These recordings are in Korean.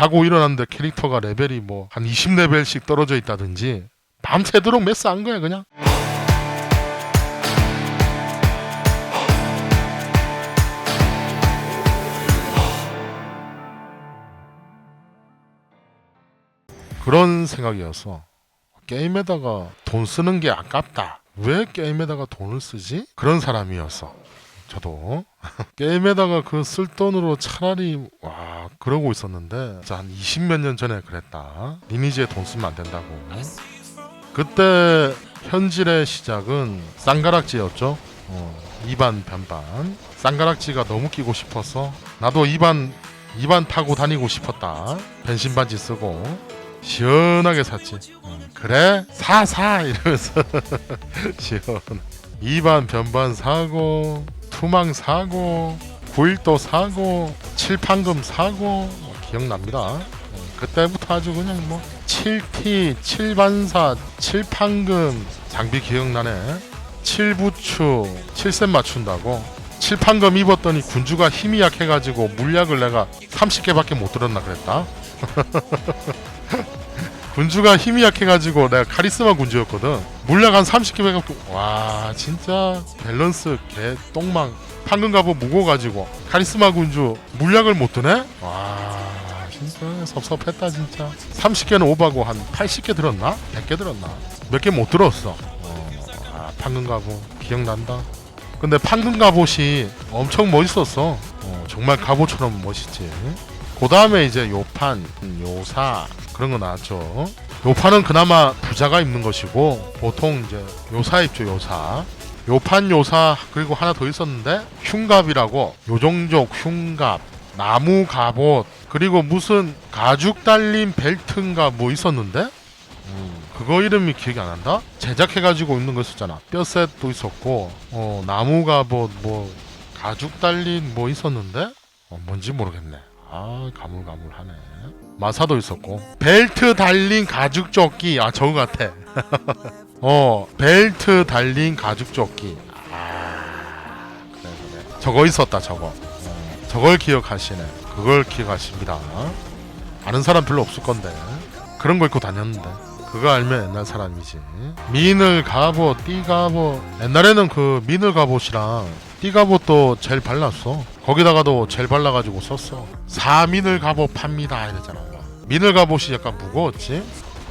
자고 일어났는데 캐릭터가 레벨이 뭐 한 20레벨씩 떨어져 있다든지 밤새도록 메스 한 거야 그냥 그런 생각이어서 게임에다가 돈 쓰는 게 아깝다. 왜 게임에다가 돈을 쓰지? 그런 사람이었어. 저도 게임에다가 그 쓸 돈으로 차라리 와 그러고 있었는데 한 20몇 년 전에 그랬다. 리니지에 돈 쓰면 안 된다고. 그때 현질의 시작은 쌍가락지였죠. 어, 2반 변반. 쌍가락지가 너무 끼고 싶어서 나도 2반 2반 타고 다니고 싶었다. 변신 반지 쓰고 시원하게 샀지. 어, 그래 사사 이러면서 시원. 2반 변반 사고 투망 사고 9일도 사고 칠판금 사고 뭐 기억납니다. 어, 그때부터 아주 그냥 뭐 7T, 7반사, 7판금 장비 기억나네. 7부추, 7센 맞춘다고. 7판금 입었더니 군주가 힘이 약해가지고 물약을 내가 30개밖에 못 들었나 그랬다. 군주가 힘이 약해가지고 내가 카리스마 군주였거든. 물약 한 30개밖에 와 진짜 밸런스 개 똥망. 판금 갑옷 무거워가지고 카리스마 군주 물약을 못 드네? 와 진짜 섭섭했다 진짜 30개는 오바고 한 80개 들었나? 100개 들었나? 몇 개 못 들었어 어, 아 판금 갑옷 기억난다 근데 판금 갑옷이 엄청 멋있었어 어, 정말 갑옷처럼 멋있지 그 다음에 이제 요판, 요사 그런 거 나왔죠. 요판은 그나마 부자가 입는 것이고 보통 이제 요사 입죠 요사. 요판 요사 그리고 하나 더 있었는데 흉갑이라고. 요종족 흉갑 나무 갑옷 그리고 무슨 가죽 달린 벨트인가 뭐 있었는데? 음, 그거 이름이 기억이 안 난다? 제작해가지고 입는 거 있었잖아. 뼈셋도 있었고 어, 나무 갑옷 뭐 가죽 달린 뭐 있었는데? 어, 뭔지 모르겠네 아 가물가물하네. 마사도 있었고. 벨트 달린 가죽 조끼. 아 저거 같아. 어 벨트 달린 가죽 조끼. 아 그래 그래. 저거 있었다 저거. 어, 저걸 기억하시네. 그걸 기억하십니다. 아는 사람 별로 없을 건데. 그런 거 입고 다녔는데. 그거 알면 옛날 사람이지. 미늘 갑옷 띠 갑옷 옛날에는 그 미늘 갑옷이랑 띠 갑옷도 젤 발랐어. 거기다가도 젤 발라가지고 썼어. 사미늘 갑옷 팝니다 이랬잖아 미늘 갑옷이 약간 무거웠지?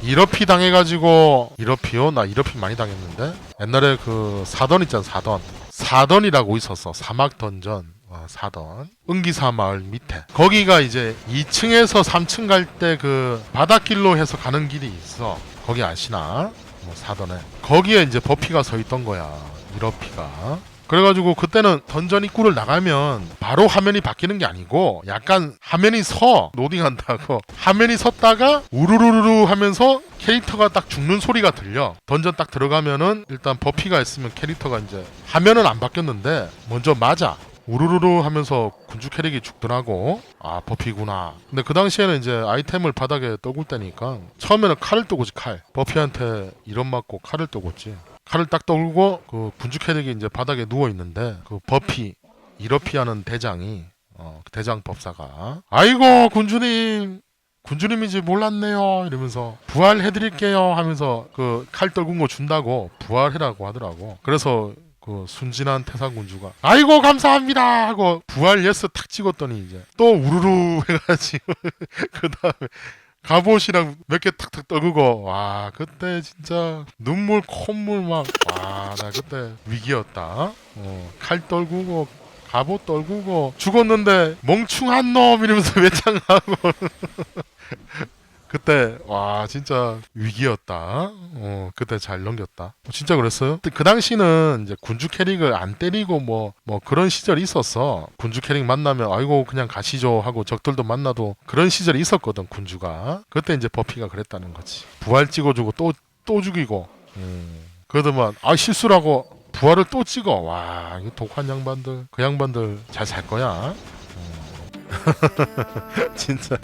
이러피 당해가지고 이러피요? 나 이러피 많이 당했는데? 옛날에 그 사던 있잖아 사던 사던이라고 있었어. 사막 던전. 와, 사던 은기사 마을 밑에. 거기가 이제 2층에서 3층 갈 때 그 바닷길로 해서 가는 길이 있어. 거기 아시나? 뭐 사던에. 거기에 이제 버피가 서 있던 거야 이러피가 그래가지고 그때는 던전 입구를 나가면 바로 화면이 바뀌는 게 아니고 약간 화면이 서 로딩한다고. 화면이 섰다가 우르르르 하면서 캐릭터가 딱 죽는 소리가 들려. 던전 딱 들어가면은 일단 버피가 있으면 캐릭터가 이제 화면은 안 바뀌었는데 먼저 맞아. 우르르르 하면서 군주 캐릭이 죽더라고. 아 버피구나. 근데 그 당시에는 이제 아이템을 바닥에 떠굴 때니까 처음에는 칼을 떠고지 칼. 버피한테 이런 맞고 칼을 떠고지 칼을 딱 떠올고 그 군주 캐릭이 이제 바닥에 누워 있는데 그 버피 이러피하는 대장이 어, 그 대장 법사가 아이고 군주님 군주님인지 몰랐네요. 이러면서 부활해드릴게요. 하면서 그 칼 떨군 거 준다고 부활해라고 하더라고. 그래서 그 순진한 태상 군주가 아이고 감사합니다. 하고 부활 예스 탁 찍었더니 이제 또 우르르 해가지고 그 다음에 갑옷이랑 몇 개 탁탁 떨구고 와 그때 진짜 눈물 콧물 막 와 나 그때 위기였다. 어, 칼 떨구고 갑옷 떨구고 죽었는데 멍충한 놈 이러면서 외창하고 그때 와 진짜 위기였다. 어 그때 잘 넘겼다. 어, 진짜 그랬어요? 그 당시는 이제 군주 캐릭을 안 때리고 뭐뭐 그런 시절이 있었어. 군주 캐릭 만나면 아이고 그냥 가시죠 하고 적들도 만나도 그런 시절이 있었거든 군주가. 그때 이제 버피가 그랬다는 거지. 부활 찍어주고 또또 죽이고. 음. 그러더만 아 실수라고 부활을 또 찍어. 와 이거 독한 양반들 그 양반들 잘 살 거야. 진짜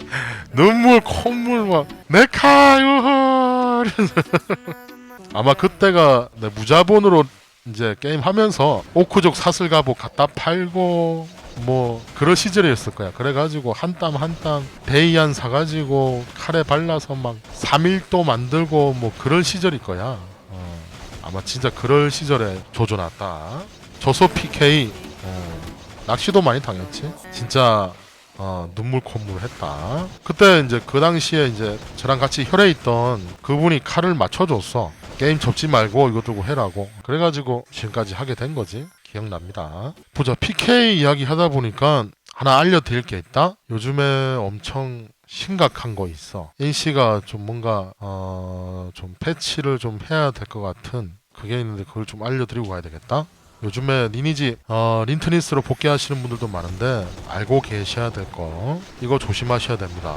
눈물 콧물 막 네카유허 아마 그때가 내 무자본으로 이제 게임 하면서 오크족 사슬 갑옷 갖다 팔고 뭐 그런 시절이었을 거야. 그래가지고 한 땀 한땀 데이안 사가지고 칼에 발라서 막 3일도 만들고 뭐 그런 시절일 거야. 어, 아마 진짜 그럴 시절에 조져놨다. 저소 PK 어, 낚시도 많이 당했지. 진짜 어, 눈물 콧물 했다. 그때 이제 그 당시에 이제 저랑 같이 혈에 있던 그분이 칼을 맞춰줬어. 게임 접지 말고 이거 들고 해라고. 그래가지고 지금까지 하게 된 거지. 기억납니다. 보자. PK 이야기 하다 보니까 하나 알려드릴 게 있다. 요즘에 엄청 심각한 거 있어. NC가 좀 뭔가 어, 좀 패치를 좀 해야 될 것 같은 그게 있는데 그걸 좀 알려드리고 가야 되겠다. 요즘에 리니지 어, 린트니스로 복귀하시는 분들도 많은데 알고 계셔야 될 거 이거 조심하셔야 됩니다.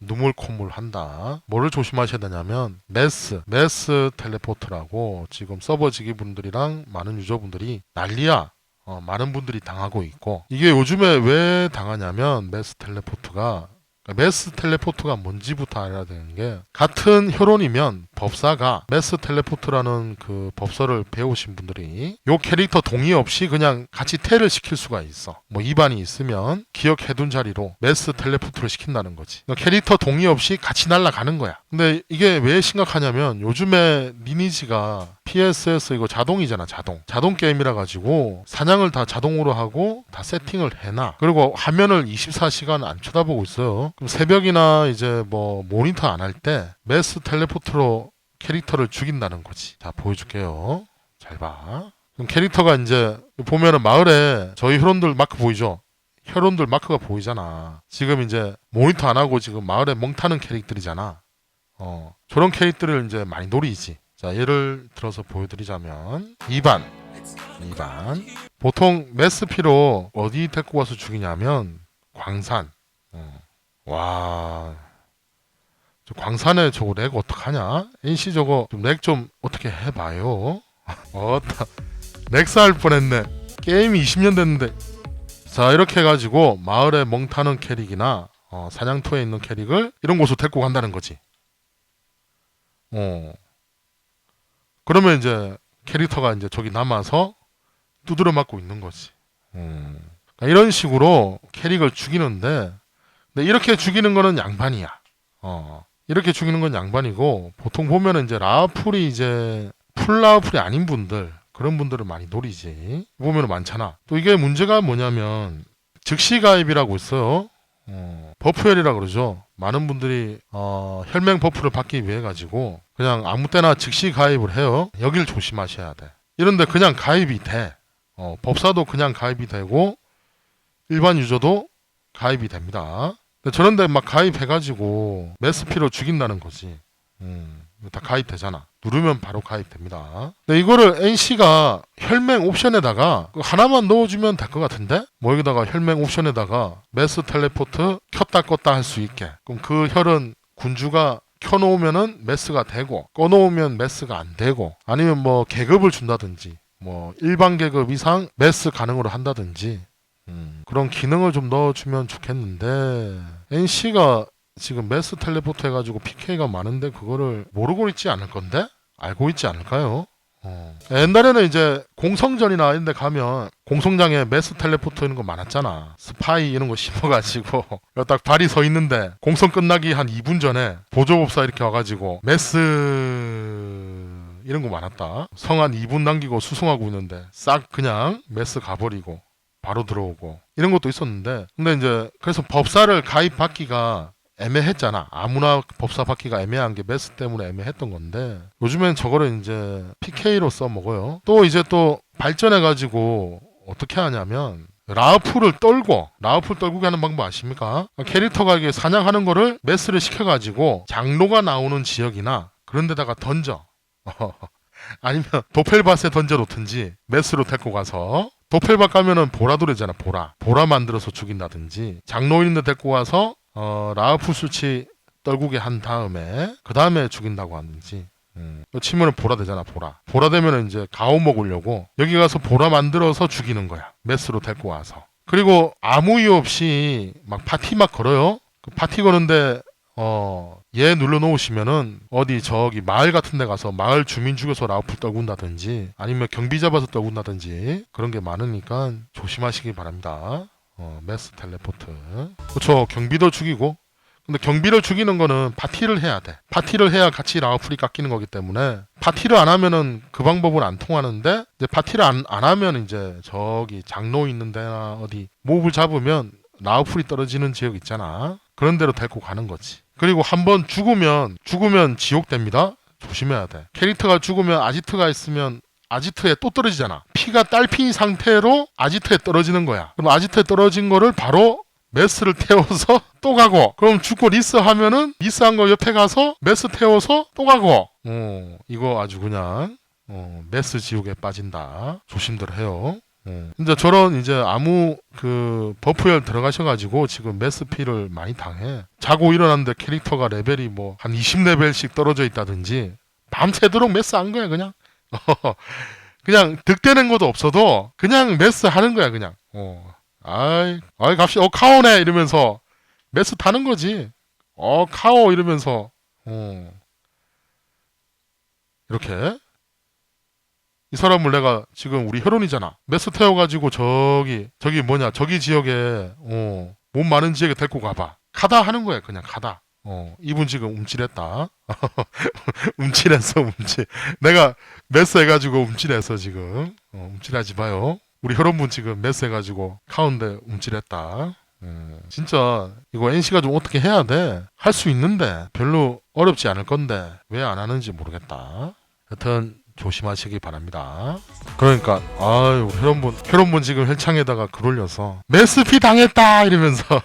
눈물 콧물 한다. 뭐를 조심하셔야 되냐면 메스, 메스 텔레포트라고 지금 서버 지기 분들이랑 많은 유저분들이 난리야. 어, 많은 분들이 당하고 있고 이게 요즘에 왜 당하냐면 메스 텔레포트가 메스 텔레포트가 뭔지부터 알아야 되는 게 같은 혈원이면 법사가 메스 텔레포트라는 그 법서를 배우신 분들이 요 캐릭터 동의 없이 그냥 같이 테를 시킬 수가 있어. 뭐 입안이 있으면 기억해둔 자리로 메스 텔레포트를 시킨다는 거지. 캐릭터 동의 없이 같이 날아가는 거야. 근데 이게 왜 심각하냐면 요즘에 리니지가 PSS 이거 자동이잖아 자동 자동 게임이라 가지고 사냥을 다 자동으로 하고 다 세팅을 해놔 그리고 화면을 24시간 안 쳐다보고 있어요 그럼 새벽이나 이제 뭐 모니터 안 할 때 메스 텔레포트로 캐릭터를 죽인다는 거지. 자 보여줄게요. 잘 봐. 그럼 캐릭터가 이제 보면은 마을에 저희 혈원들 마크 보이죠? 혈원들 마크가 보이잖아. 지금 이제 모니터 안 하고 지금 마을에 멍 타는 캐릭터들이잖아. 어 저런 캐릭터를 이제 많이 노리지. 자, 예를 들어서 보여드리자면 2반, 2반. 보통 메스피로 어디 데리고 와서 죽이냐면 광산. 어. 와, 저 광산에 저거 렉 어떡하냐? NC 저거 좀렉좀 어떻게 해봐요. 어따, 렉사할 뻔했네. 게임이 20년 됐는데. 자, 이렇게 해가지고 마을에 멍 타는 캐릭이나 어, 사냥터에 있는 캐릭을 이런 곳으로 데리고 간다는 거지. 어. 그러면 이제 캐릭터가 이제 저기 남아서 두드려 맞고 있는 거지. 음. 그러니까 이런 식으로 캐릭을 죽이는데, 근데 이렇게 죽이는 거는 양반이야. 어. 이렇게 죽이는 건 양반이고, 보통 보면은 이제 라풀이 이제 풀라풀이 아닌 분들, 그런 분들을 많이 노리지. 보면은 많잖아. 또 이게 문제가 뭐냐면, 즉시 가입이라고 있어요. 어, 버프열이라 그러죠. 많은 분들이 어, 혈맹 버프를 받기 위해 가지고 그냥 아무 때나 즉시 가입을 해요. 여길 조심하셔야 돼. 이런데 그냥 가입이 돼. 어, 법사도 그냥 가입이 되고 일반 유저도 가입이 됩니다. 근데 저런데 막 가입해가지고 메스피로 죽인다는 거지. 음, 다 가입되잖아. 누르면 바로 가입됩니다. 근데 이거를 NC가 혈맹 옵션에다가 하나만 넣어주면 될 것 같은데? 뭐 여기다가 혈맹 옵션에다가 메스 텔레포트 켰다 껐다 할 수 있게. 그럼 그 혈은 군주가 켜놓으면은 메스가 되고 꺼놓으면 메스가 안 되고 아니면 뭐 계급을 준다든지 뭐 일반 계급 이상 메스 가능으로 한다든지 음, 그런 기능을 좀 넣어주면 좋겠는데 NC가 지금 메스 텔레포트 해가지고 PK가 많은데 그거를 모르고 있지 않을 건데 알고 있지 않을까요? 어. 옛날에는 이제 공성전이나 이런 데 가면 공성장에 메스 텔레포트 이런 거 많았잖아. 스파이 이런 거 심어가지고 딱 발이 서 있는데 공성 끝나기 한 2분 전에 보조법사 이렇게 와가지고 메스 이런 거 많았다. 성한 2분 남기고 수송하고 있는데 싹 그냥 메스 가버리고 바로 들어오고 이런 것도 있었는데 근데 이제 그래서 법사를 가입받기가 애매했잖아. 아무나 법사 받기가 애매한 게 메스 때문에 애매했던 건데 요즘엔 저거를 이제 PK로 써먹어요. 또 이제 또 발전해가지고 어떻게 하냐면 라우프를 떨고 라우프를 떨고 하는 방법 아십니까? 캐릭터가 이게 사냥하는 거를 메스를 시켜가지고 장로가 나오는 지역이나 그런 데다가 던져. 아니면 도펠밭에 던져놓든지 메스로 데리고 가서 도펠밭 가면은 보라돌이잖아 보라. 보라 만들어서 죽인다든지. 장로 있는 데 데리고 가서 어, 라우프 수치 떨구게 한 다음에 그 다음에 죽인다고 하는지. 음. 치면은 보라 되잖아 보라. 보라 되면은 이제 가오 먹으려고 여기 가서 보라 만들어서 죽이는 거야. 메스로 데리고 와서. 그리고 아무 이유 없이 막 파티 막 걸어요. 그 파티 거는데 어 얘 눌러 놓으시면은 어디 저기 마을 같은 데 가서 마을 주민 죽여서 라우프 떨군다든지 아니면 경비 잡아서 떨군다든지 그런 게 많으니까 조심하시기 바랍니다 어, 메스 텔레포트. 그렇죠. 경비도 죽이고. 근데 경비를 죽이는 거는 파티를 해야 돼. 파티를 해야 같이 라우풀이 깎이는 거기 때문에 파티를 안 하면은 그 방법은 안 통하는데 이제 파티를 안, 안 하면 이제 저기 장로 있는 데나 어디 몹을 잡으면 라우풀이 떨어지는 지역 있잖아. 그런 데로 데리고 가는 거지. 그리고 한번 죽으면 죽으면 지옥 됩니다. 조심해야 돼. 캐릭터가 죽으면 아지트가 있으면 아지트에 또 떨어지잖아. 피가 딸피 상태로 아지트에 떨어지는 거야. 그럼 아지트에 떨어진 거를 바로 메스를 태워서 또 가고 그럼 죽고 리스 하면은 리스한 거 옆에 가서 메스 태워서 또 가고 어 이거 아주 그냥 어, 메스 지옥에 빠진다 조심들 해요 어. 진짜 저런 이제 아무 그 버프열 들어가셔가지고 지금 메스 피를 많이 당해 자고 일어났는데 캐릭터가 레벨이 뭐 한 20레벨씩 떨어져 있다든지 밤새도록 메스 한 거야 그냥 그냥 득되는 것도 없어도 그냥 메스 하는 거야 그냥 어. 아이, 아이 갑시다. 어 카오네 이러면서 메스 타는 거지. 어 카오 이러면서 어 이렇게 이 사람을 내가 지금 우리 혈원이잖아. 메스 태워가지고 저기 저기 뭐냐 저기 지역에 어 몸 많은 지역에 데리고 가봐. 가다 하는 거야 그냥 가다. 어 이분 지금 움찔했다. 움찔했어 움찔. 내가 메스 해가지고 움찔했어 지금. 어, 움찔하지 마요. 우리 혈원분 지금 메스 해가지고 카운데 움찔했다. 음, 진짜 이거 NC가 좀 어떻게 해야 돼? 할 수 있는데 별로 어렵지 않을 건데 왜 안 하는지 모르겠다. 여튼 조심하시기 바랍니다. 그러니까 아유 우리 혈원분 혈원분 지금 헬창에다가 글 올려서 메스피 당했다 이러면서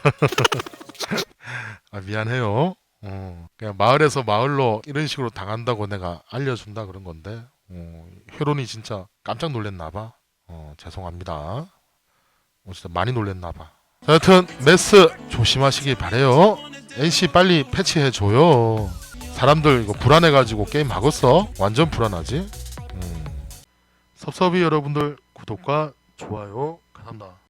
아 미안해요. 어, 그냥 마을에서 마을로 이런 식으로 당한다고 내가 알려준다 그런 건데 어, 혈원이 진짜 깜짝 놀랐나 봐. 어, 죄송합니다. 어, 진짜 많이 놀랬나 봐. 자, 여튼 메스 조심하시기 바래요. NC 빨리 패치해 줘요. 사람들 이거 불안해 가지고 게임 하겠어? 완전 불안하지? 음. 섭섭이 여러분들 구독과 좋아요 감사합니다.